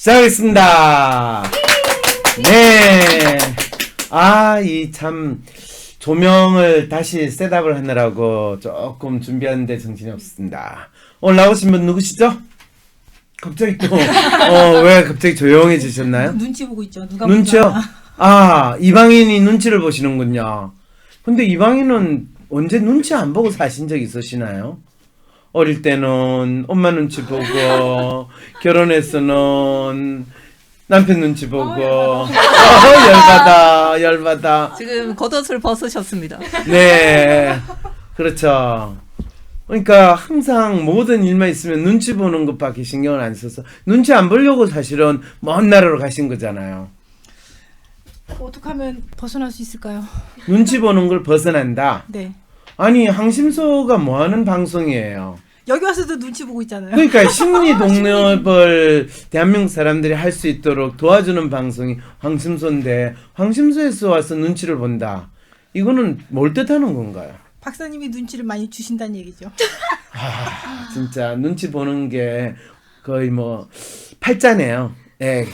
시작하겠습니다. 네. 아, 이 참, 조명을 다시 셋업을 하느라고 조금 준비하는데 정신이 없습니다. 오늘 나오신 분 누구시죠? 갑자기 또, 어, 왜 갑자기 조용해지셨나요? 눈치 보고 있죠. 누가 눈치요? 아, 이방인이 눈치를 보시는군요. 근데 이방인은 언제 눈치 안 보고 사신 적 있으시나요? 어릴 때는 엄마 눈치 보고, 결혼해서는 남편 눈치 보고, 어, 열받아, 열받아. 지금 겉옷을 벗으셨습니다. 네. 그렇죠. 그러니까 항상 모든 일만 있으면 눈치 보는 것밖에 신경을 안 써서 눈치 안 보려고 사실은 먼 나라로 가신 거잖아요. 어떻게 하면 벗어날 수 있을까요? 눈치 보는 걸 벗어난다. 네. 아니 항심소가 뭐 하는 방송이에요. 여기 와서도 눈치 보고 있잖아요. 그러니까 심리 독립을 대한민국 사람들이 할 수 있도록 도와주는 방송이 황심소인데 황심소에서 와서 눈치를 본다. 이거는 뭘 뜻하는 건가요? 박사님이 눈치를 많이 주신다는 얘기죠. 아, 진짜 눈치 보는 게 거의 뭐 팔자네요. 예.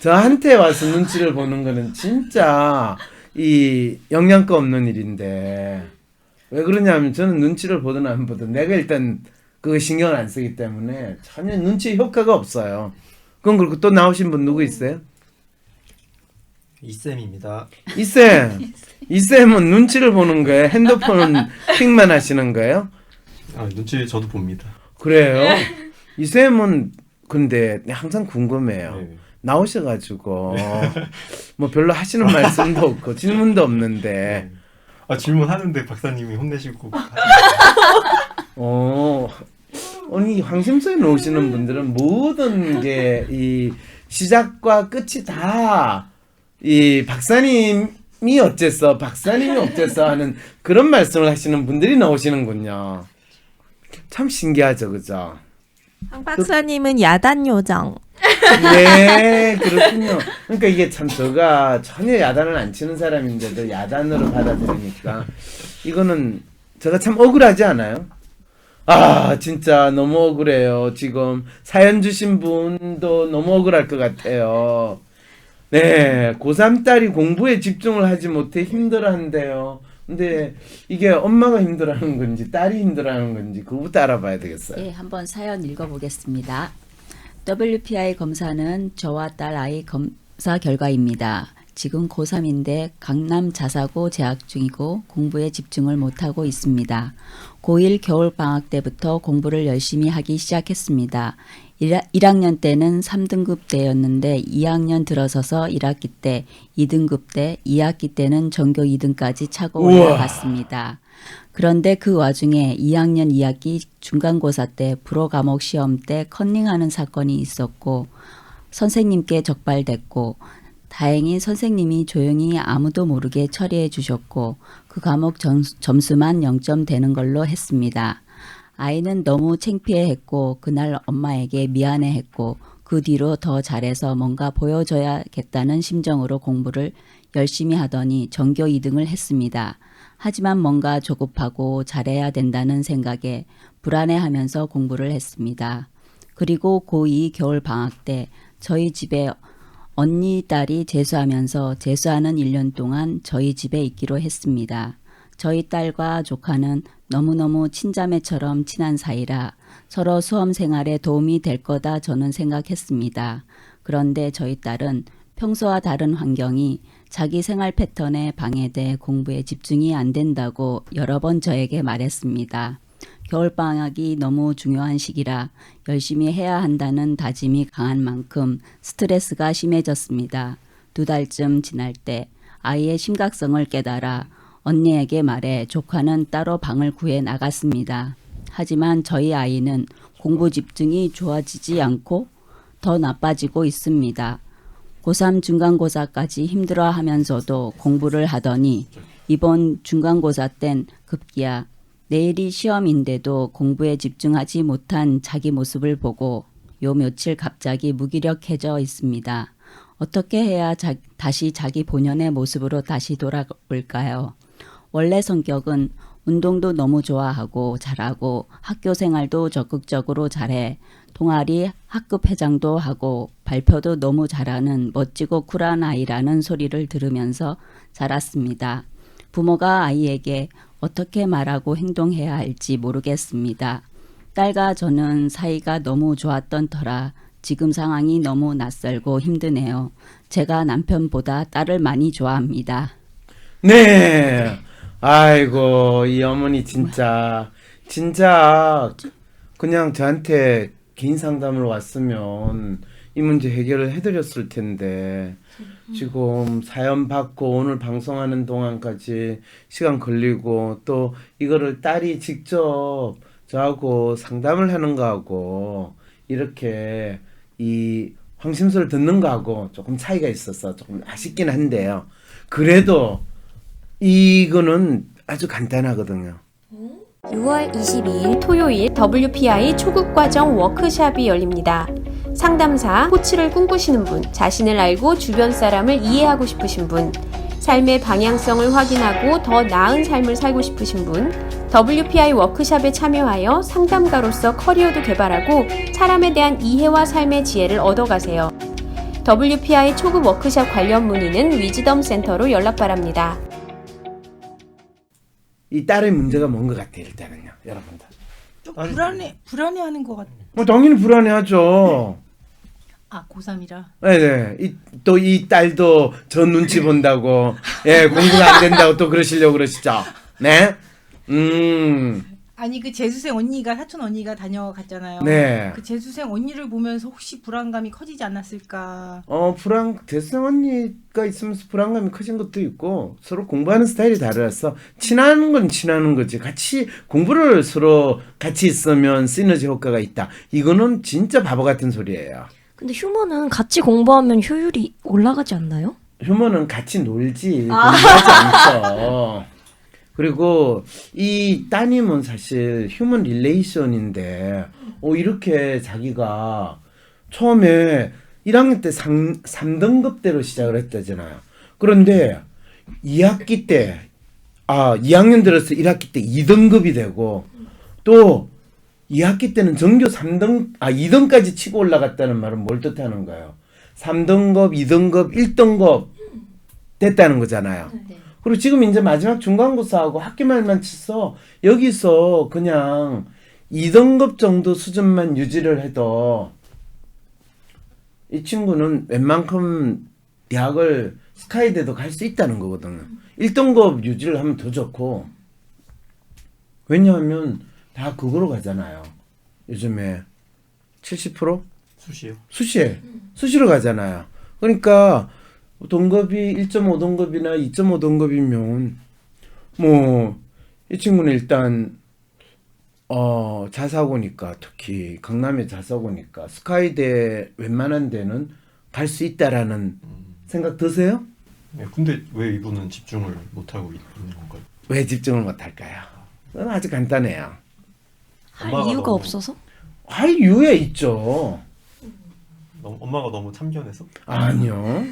저한테 와서 눈치를 보는 거는 진짜 이 영양가 없는 일인데 왜 그러냐면 저는 눈치를 보든 안 보든 내가 일단 그거 신경을 안 쓰기 때문에 전혀 눈치 효과가 없어요. 그건 그렇고 또 나오신 분 누구 있어요? 이쌤입니다. 이쌤, 이쌤은 눈치를 보는 거예요? 핸드폰은 픽만 하시는 거예요? 아, 눈치 저도 봅니다. 그래요? 이쌤은 근데 항상 궁금해요. 네. 나오셔가지고 뭐 별로 하시는 말씀도 없고 질문도 없는데 네. 아, 질문하는데 박사님이 혼내시고 어 아니 황심소에 나오시는 분들은 모든 게 이 시작과 끝이 다 이 박사님이 어째서 박사님이 어째서 하는 그런 말씀을 하시는 분들이 나오시는군요. 참 신기하죠, 그죠? 황 박사님은 야단 요정. 네, 그렇군요. 그러니까 이게 참 저가 전혀 야단을 안 치는 사람인데도 야단으로 받아들이니까 이거는 제가 참 억울하지 않아요? 아, 진짜 너무 억울해요. 지금 사연 주신 분도 너무 억울할 것 같아요. 네, 고3 딸이 공부에 집중을 하지 못해 힘들어한대요. 근데 이게 엄마가 힘들어하는 건지 딸이 힘들어하는 건지 그거부터 알아봐야 되겠어요. 네, 한번 사연 읽어보겠습니다. WPI 검사는 저와 딸 아이 검사 결과입니다. 지금 고3인데 강남 자사고 재학 중이고 공부에 집중을 못하고 있습니다. 고1 겨울 방학 때부터 공부를 열심히 하기 시작했습니다. 1학년 때는 3등급 때였는데 2학년 들어서서 1학기 때 2등급 때 2학기 때는 전교 2등까지 차고. 올라갔습니다. 그런데 그 와중에 2학년 2학기 중간고사 때 불어 과목 시험 때 컨닝하는 사건이 있었고 선생님께 적발됐고 다행히 선생님이 조용히 아무도 모르게 처리해 주셨고 그 과목 점, 점수만 0점 되는 걸로 했습니다. 아이는 너무 창피해했고 그날 엄마에게 미안해했고 그 뒤로 더 잘해서 뭔가 보여줘야겠다는 심정으로 공부를 열심히 하더니 전교 2등을 했습니다. 하지만 뭔가 조급하고 잘해야 된다는 생각에 불안해하면서 공부를 했습니다. 그리고 고2 겨울 방학 때 저희 집에 언니 딸이 재수하면서 재수하는 1년 동안 저희 집에 있기로 했습니다. 저희 딸과 조카는 너무너무 친자매처럼 친한 사이라 서로 수험 생활에 도움이 될 거다 저는 생각했습니다. 그런데 저희 딸은 평소와 다른 환경이 자기 생활 패턴에 방해돼 공부에 집중이 안 된다고 여러 번 저에게 말했습니다. 겨울방학이 너무 중요한 시기라 열심히 해야 한다는 다짐이 강한 만큼 스트레스가 심해졌습니다. 두 달쯤 지날 때 아이의 심각성을 깨달아 언니에게 말해 조카는 따로 방을 구해 나갔습니다. 하지만 저희 아이는 공부 집중이 좋아지지 않고 더 나빠지고 있습니다. 고3 중간고사까지 힘들어 하면서도 공부를 하더니 이번 중간고사 땐 급기야 내일이 시험인데도 공부에 집중하지 못한 자기 모습을 보고 요 며칠 갑자기 무기력해져 있습니다. 어떻게 해야 자, 다시 자기 본연의 모습으로 다시 돌아올까요? 원래 성격은 운동도 너무 좋아하고 잘하고 학교 생활도 적극적으로 잘해 동아리 학급 회장도 하고 발표도 너무 잘하는 멋지고 쿨한 아이라는 소리를 들으면서 자랐습니다. 부모가 아이에게 어떻게 말하고 행동해야 할지 모르겠습니다. 딸과 저는 사이가 너무 좋았던 터라 지금 상황이 너무 낯설고 힘드네요. 제가 남편보다 딸을 많이 좋아합니다. 네. 아이고, 이 어머니 진짜, 진짜, 그냥 저한테 개인 상담을 왔으면 이 문제 해결을 해드렸을 텐데, 지금 사연 받고 오늘 방송하는 동안까지 시간 걸리고, 또 이거를 딸이 직접 저하고 상담을 하는 거하고, 이렇게 이 황심소를 듣는 거하고 조금 차이가 있어서 조금 아쉽긴 한데요. 그래도 이거는 아주 간단하거든요. 6월 22일 토요일 WPI 초급 과정 워크샵이 열립니다. 상담사, 코치를 꿈꾸시는 분, 자신을 알고 주변 사람을 이해하고 싶으신 분, 삶의 방향성을 확인하고 더 나은 삶을 살고 싶으신 분, WPI 워크샵에 참여하여 상담가로서 커리어도 개발하고 사람에 대한 이해와 삶의 지혜를 얻어가세요. WPI 초급 워크샵 관련 문의는 위즈덤 센터로 연락 바랍니다. 이 딸의 문제가 뭔 것 같아요, 일단은요, 여러분들. 좀 아니, 불안해 불안해하는 것 같. 뭐 당연히 불안해하죠. 아 고3이라. 네네. 또 이 딸도 저 눈치 본다고, 예, 공부가 안 된다고 또 그러시려고 그러시죠. 네? 음, 아니 그 재수생 언니가 사촌 언니가 다녀갔잖아요. 네. 그 재수생 언니를 보면서 혹시 불안감이 커지지 않았을까? 어, 불안, 대성 언니가 있으면서 불안감이 커진 것도 있고, 서로 공부하는 스타일이 다르서, 친하는 건 친하는 거지. 같이, 공부를 서로 같이 있으면 시너지 효과가 있다. 이거는 진짜 바보 같은 소리예요. 근데 휴머는 같이 공부하면 효율이 올라가지 않나요? 휴머는 같이 놀지 공부하지 않죠. 그리고 이 따님은 사실 휴먼 릴레이션인데 어 이렇게 자기가 처음에 1학년 때 3, 3등급대로 시작을 했다잖아요. 그런데 2학기 때 아, 2학년 들어서 1학기 때 2등급이 되고 또 2학기 때는 전교 3등, 아, 2등까지 치고 올라갔다는 말은 뭘 뜻하는 거예요? 3등급, 2등급, 1등급 됐다는 거잖아요. 그리고 지금 이제 마지막 중간고사하고 학기말만 치서 여기서 그냥 2등급 정도 수준만 유지를 해도 이 친구는 웬만큼 대학을 스카이대도 갈 수 있다는 거거든요. 1등급 유지를 하면 더 좋고 왜냐하면 다 그거로 가잖아요. 요즘에 70% 수시요. 수시에 수시로 가잖아요. 그러니까 동급이 1.5등급이나 2.5등급이면 뭐 이 친구는 일단 어 자사고니까 특히 강남의 자사고니까 스카이대 웬만한 데는 갈 수 있다라는 생각 드세요? 네, 근데 왜 이분은 집중을 못 하고 있는 건가요? 왜 집중을 못 할까요? 그건 아주 간단해요. 할 이유가 너무- 없어서? 할 이유에 있죠. 너무, 엄마가 너무 참견해서 아니요.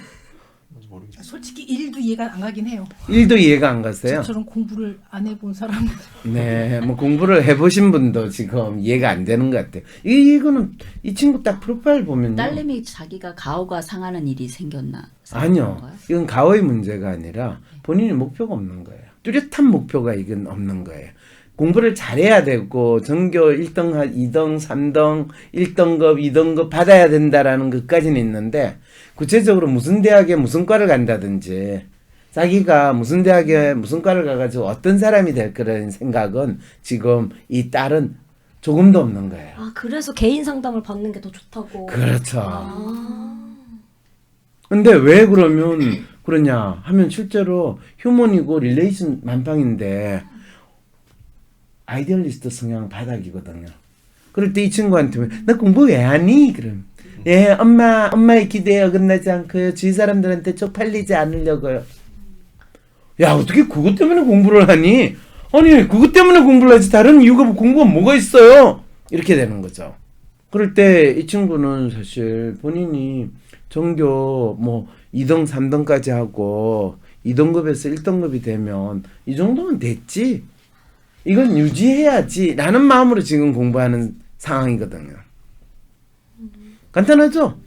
모르겠어요. 솔직히 일도 이해가 안 가긴 해요. 일도 이해가 안 가세요? 저처럼 공부를 안 해본 사람. 네, 뭐 공부를 해보신 분도 지금 이해가 안 되는 것 같아요. 이, 이거는 이 친구 딱 프로파일 보면요. 딸내미 자기가 가오가 상하는 일이 생겼나? 아니요. 건가요? 이건 가오의 문제가 아니라 본인이 목표가 없는 거예요. 뚜렷한 목표가 이건 없는 거예요. 공부를 잘해야 되고 전교 1등, 2등, 3등, 1등급, 2등급 받아야 된다라는 것까지는 있는데 구체적으로 무슨 대학에 무슨 과를 간다든지 자기가 무슨 대학에 무슨 과를 가가지고 어떤 사람이 될 거라는 생각은 지금 이 딸은 조금도 없는 거예요. 아 그래서 개인 상담을 받는 게 더 좋다고. 그렇죠. 아. 근데 왜 그러면 그러냐 하면 실제로 휴먼이고 릴레이션 만빵인데 아이디얼리스트 성향 바닥이거든요. 그럴 때 이 친구한테 나 공부 왜 하니? 그럼 예 엄마 엄마의 기대에 어긋나지 않고요 주위 사람들한테 쪽팔리지 않으려고요. 야 어떻게 그것 때문에 공부를 하니? 아니 그것 때문에 공부를 하지 다른 이유가 뭐 공부가 뭐가 있어요? 이렇게 되는 거죠. 그럴 때 이 친구는 사실 본인이 전교 뭐 2등, 3등까지 하고 2등급에서 1등급이 되면 이 정도면 됐지. 이건 유지해야지. 라는 마음으로 지금 공부하는 상황이거든요. 간단하죠?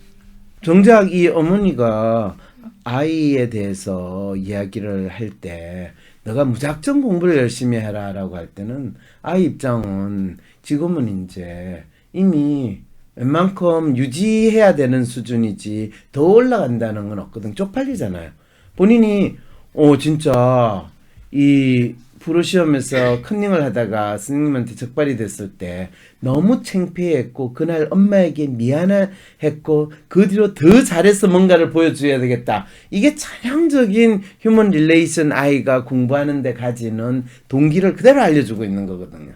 정작 이 어머니가 아이에 대해서 이야기를 할 때 너가 무작정 공부를 열심히 해라라고 할 때는 아이 입장은 지금은 이제 이미 웬만큼 유지해야 되는 수준이지 더 올라간다는 건 없거든 쪽팔리잖아요 본인이 어 진짜 이 프로 시험에서 컨닝을 하다가 스님한테 적발이 됐을 때 너무 창피했고 그날 엄마에게 미안했고 그 뒤로 더 잘해서 뭔가를 보여줘야 되겠다. 이게 전형적인 휴먼 릴레이션 아이가 공부하는 데 가지는 동기를 그대로 알려주고 있는 거거든요.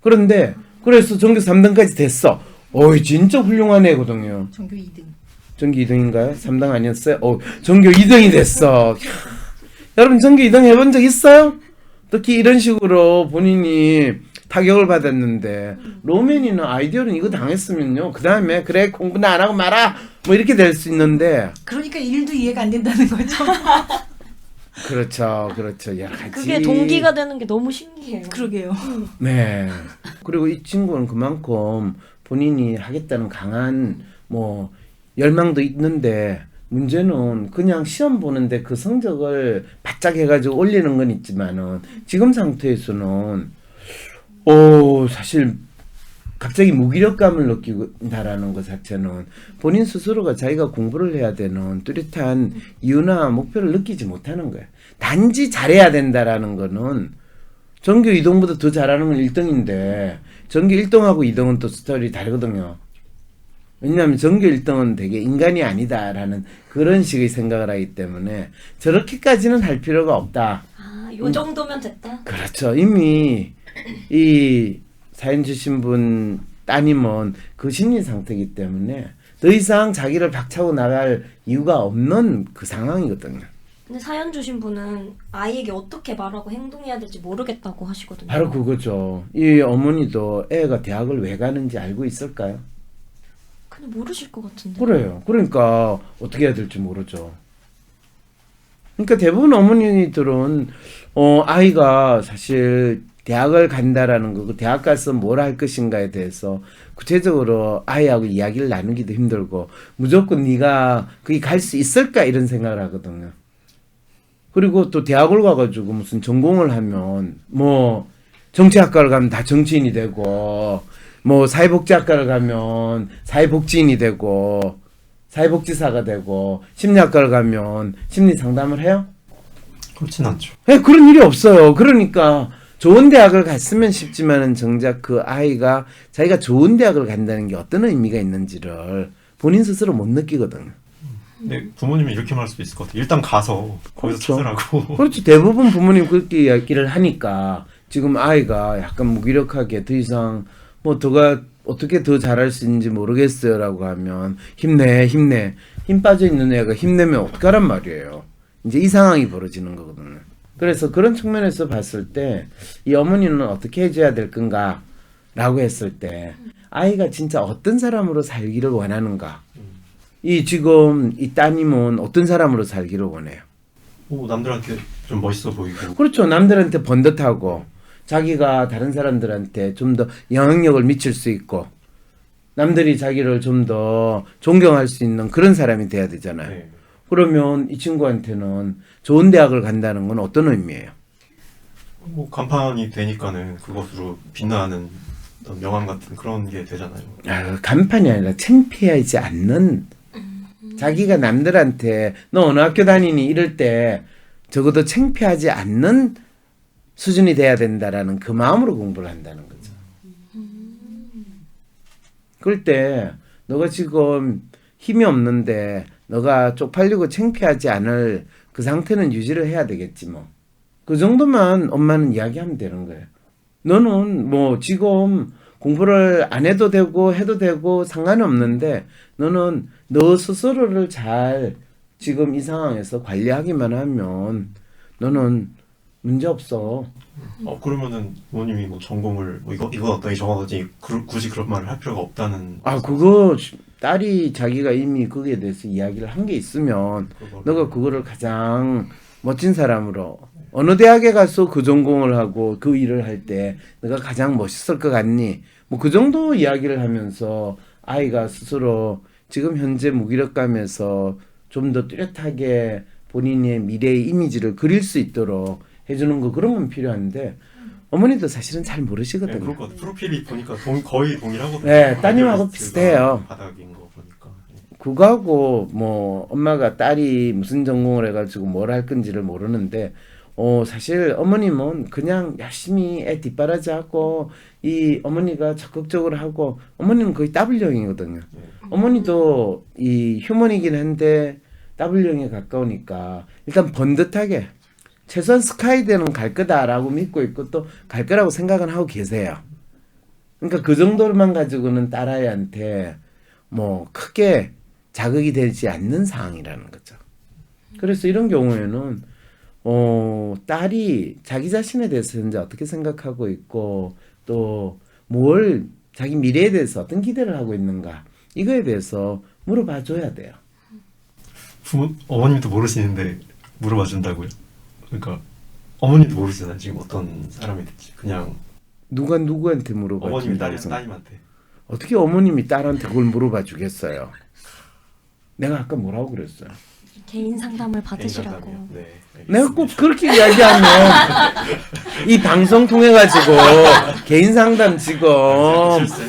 그런데 그래서 전교 3등까지 됐어. 어이 진짜 훌륭한 애거든요. 전교 2등. 전교 2등인가요? 3등 아니었어요? 어, 전교 2등이 됐어. 여러분 전교 2등 해본 적 있어요? 특히 이런 식으로 본인이 타격을 받았는데 로맨이는 아이디어는 이거 당했으면요. 그 다음에 그래 공부는 안 하고 말아 뭐 이렇게 될 수 있는데 그러니까 일도 이해가 안 된다는 거죠. 그렇죠, 그렇죠 여러 가지. 그게 동기가 되는 게 너무 신기해요. 그러게요. 네. 그리고 이 친구는 그만큼 본인이 하겠다는 강한 뭐 열망도 있는데 문제는 그냥 시험 보는데 그 성적을 바짝 해가지고 올리는 건 있지만은 지금 상태에서는 어 사실 갑자기 무기력감을 느낀다라는 것 자체는 본인 스스로가 자기가 공부를 해야 되는 뚜렷한 이유나 목표를 느끼지 못하는 거예요. 단지 잘해야 된다라는 거는 전교 2등보다 더 잘하는 건 1등인데 전교 1등하고 2등은 또 스토리 다르거든요. 왜냐하면 전교 1등은 되게 인간이 아니다라는 그런 식의 생각을 하기 때문에 저렇게까지는 할 필요가 없다. 아, 요 정도면 됐다. 그렇죠. 이미 이 사연 주신 분 따님은 그 심리 상태이기 때문에 더 이상 자기를 박차고 나갈 이유가 없는 그 상황이거든요. 근데 사연 주신 분은 아이에게 어떻게 말하고 행동해야 될지 모르겠다고 하시거든요. 바로 그거죠. 이 어머니도 애가 대학을 왜 가는지 알고 있을까요? 근데 모르실 것 같은데. 그래요. 그러니까 어떻게 해야 될지 모르죠. 그러니까 대부분 어머니들은 어 아이가 사실 대학을 간다라는 거, 그 대학 가서 뭘 할 것인가에 대해서 구체적으로 아이하고 이야기를 나누기도 힘들고 무조건 네가 거기 갈 수 있을까 이런 생각을 하거든요. 그리고 또 대학을 가가지고 무슨 전공을 하면 뭐 정치학과를 가면 다 정치인이 되고 뭐 사회복지학과를 가면 사회복지인이 되고 사회복지사가 되고 심리학과를 가면 심리 상담을 해요? 그렇진 않죠. 예, 그런 일이 없어요. 그러니까 좋은 대학을 갔으면 싶지만은 정작 그 아이가 자기가 좋은 대학을 간다는 게 어떤 의미가 있는지를 본인 스스로 못 느끼거든요. 근데 부모님이 이렇게 말할 수도 있을 것 같아요. 일단 가서 거기서 그렇죠. 찾으라고. 그렇죠. 대부분 부모님 그렇게 이야기를 하니까 지금 아이가 약간 무기력하게 더 이상 뭐 더가 어떻게 더 잘할 수 있는지 모르겠어요라고 하면 힘내 힘내 힘 빠져 있는 애가 힘내면 어떡하란 말이에요. 이제 이 상황이 벌어지는 거거든요. 그래서 그런 측면에서 봤을 때 이 어머니는 어떻게 해줘야 될 건가 라고 했을 때 아이가 진짜 어떤 사람으로 살기를 원하는가. 이 지금 이 따님은 어떤 사람으로 살기를 원해요. 뭐 남들한테 좀 멋있어 보이고 그렇죠. 남들한테 번듯하고 자기가 다른 사람들한테 좀 더 영향력을 미칠 수 있고 남들이 자기를 좀 더 존경할 수 있는 그런 사람이 돼야 되잖아요. 네. 그러면 이 친구한테는 좋은 대학을 간다는 건 어떤 의미예요? 뭐 간판이 되니까는 그것으로 빛나는 명함 같은 그런 게 되잖아요. 아, 간판이 아니라 창피하지 않는 자기가 남들한테 너 어느 학교 다니니 이럴 때 적어도 창피하지 않는 수준이 돼야 된다라는 그 마음으로 공부를 한다는 거죠. 그럴 때 너가 지금 힘이 없는데 너가 쪽팔리고 창피하지 않을 그 상태는 유지를 해야 되겠지 뭐. 그 정도만 엄마는 이야기하면 되는 거예요. 너는 뭐 지금 공부를 안 해도 되고 해도 되고 상관은 없는데 너는 너 스스로를 잘 지금 이 상황에서 관리하기만 하면 너는 문제 없어. 어 그러면은 부모님이 뭐 전공을 뭐 이거 이거 저거 어떠니 그, 굳이 그런 말을 할 필요가 없다는 아 그거 딸이 자기가 이미 거기에 대해서 이야기를 한 게 있으면 그거를 너가 그거를 가장 멋진 사람으로 어느 대학에 가서 그 전공을 하고 그 일을 할때 너가 가장 멋있을 것 같니? 뭐 그 정도 이야기를 하면서 아이가 스스로 지금 현재 무기력감에서 좀 더 뚜렷하게 본인의 미래의 이미지를 그릴 수 있도록 해주는 거 그런 건 필요한데 어머니도 사실은 잘 네, 모르시거든요. 그럴 것 같아요. 프로필이 보니까 동, 거의 동일하거든요. 네, 따님하고 비슷해요. 바닥인 거 보니까. 네. 그거하고 뭐 엄마가 딸이 무슨 전공을 해가지고 뭘 할 건지를 모르는데 어 사실 어머님은 그냥 열심히 애 뒷바라지하고 이 어머니가 적극적으로 하고 어머니는 거의 W형이거든요. 네. 어머니도 이 휴먼이긴 한데 W형에 가까우니까 일단 번듯하게 최소한 스카이대는 갈 거다라고 믿고 있고 또 갈 거라고 생각은 하고 계세요. 그러니까 그 정도만 가지고는 딸아이한테 뭐 크게 자극이 되지 않는 상황이라는 거죠. 그래서 이런 경우에는 어 딸이 자기 자신에 대해서 현재 어떻게 생각하고 있고 또 뭘 자기 미래에 대해서 어떤 기대를 하고 있는가 이거에 대해서 물어봐 줘야 돼요. 부모 어머님도 모르시는데 물어봐 준다고요. 그러니까 어머님도 모르시잖아요. 지금 어떤 사람이 될지. 그냥 누가 누구한테 물어봐 어머님이 딸, 생각- 따님한테. 어떻게 어머님이 딸한테 그걸 물어봐 주겠어요? 내가 아까 뭐라고 그랬어요? 개인 상담을 받으시라고. 네. 내가 꼭. 그렇게 이야기하면 이 방송 통해 가지고 개인 상담 지금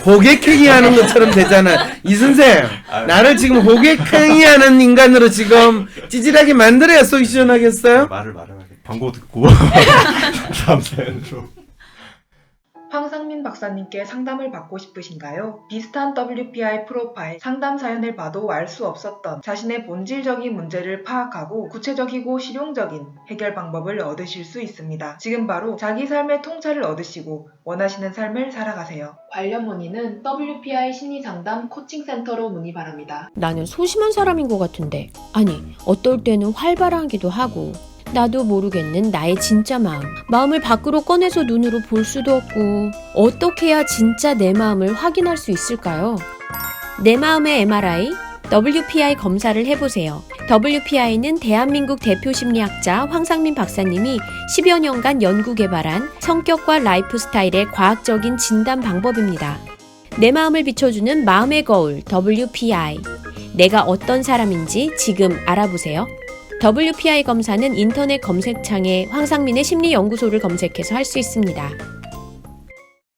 호객행위하는 것처럼 되잖아. 이 선생 나를 지금 호객행위하는 인간으로 지금 찌질하게 만들어야 속이 시원하겠어요? 말을 말해야겠. 광고 듣고 다음 사연으로. 황상민 박사님께 상담을 받고 싶으신가요? 비슷한 WPI 프로파일 상담 사연을 봐도 알 수 없었던 자신의 본질적인 문제를 파악하고 구체적이고 실용적인 해결 방법을 얻으실 수 있습니다. 지금 바로 자기 삶의 통찰을 얻으시고 원하시는 삶을 살아가세요. 관련 문의는 WPI 심리상담 코칭센터로 문의 바랍니다. 나는 소심한 사람인 것 같은데. 아니, 어떨 때는 활발하기도 하고. 나도 모르겠는 나의 진짜 마음. 마음을 밖으로 꺼내서 눈으로 볼 수도 없고. 어떻게 해야 진짜 내 마음을 확인할 수 있을까요? 내 마음의 MRI, WPI 검사를 해보세요. WPI는 대한민국 대표 심리학자 황상민 박사님이 10여 년간 연구 개발한 성격과 라이프 스타일의 과학적인 진단 방법입니다. 내 마음을 비춰주는 마음의 거울 WPI. 내가 어떤 사람인지 지금 알아보세요. WPI 검사는 인터넷 검색창에 황상민의 심리연구소를 검색해서 할 수 있습니다.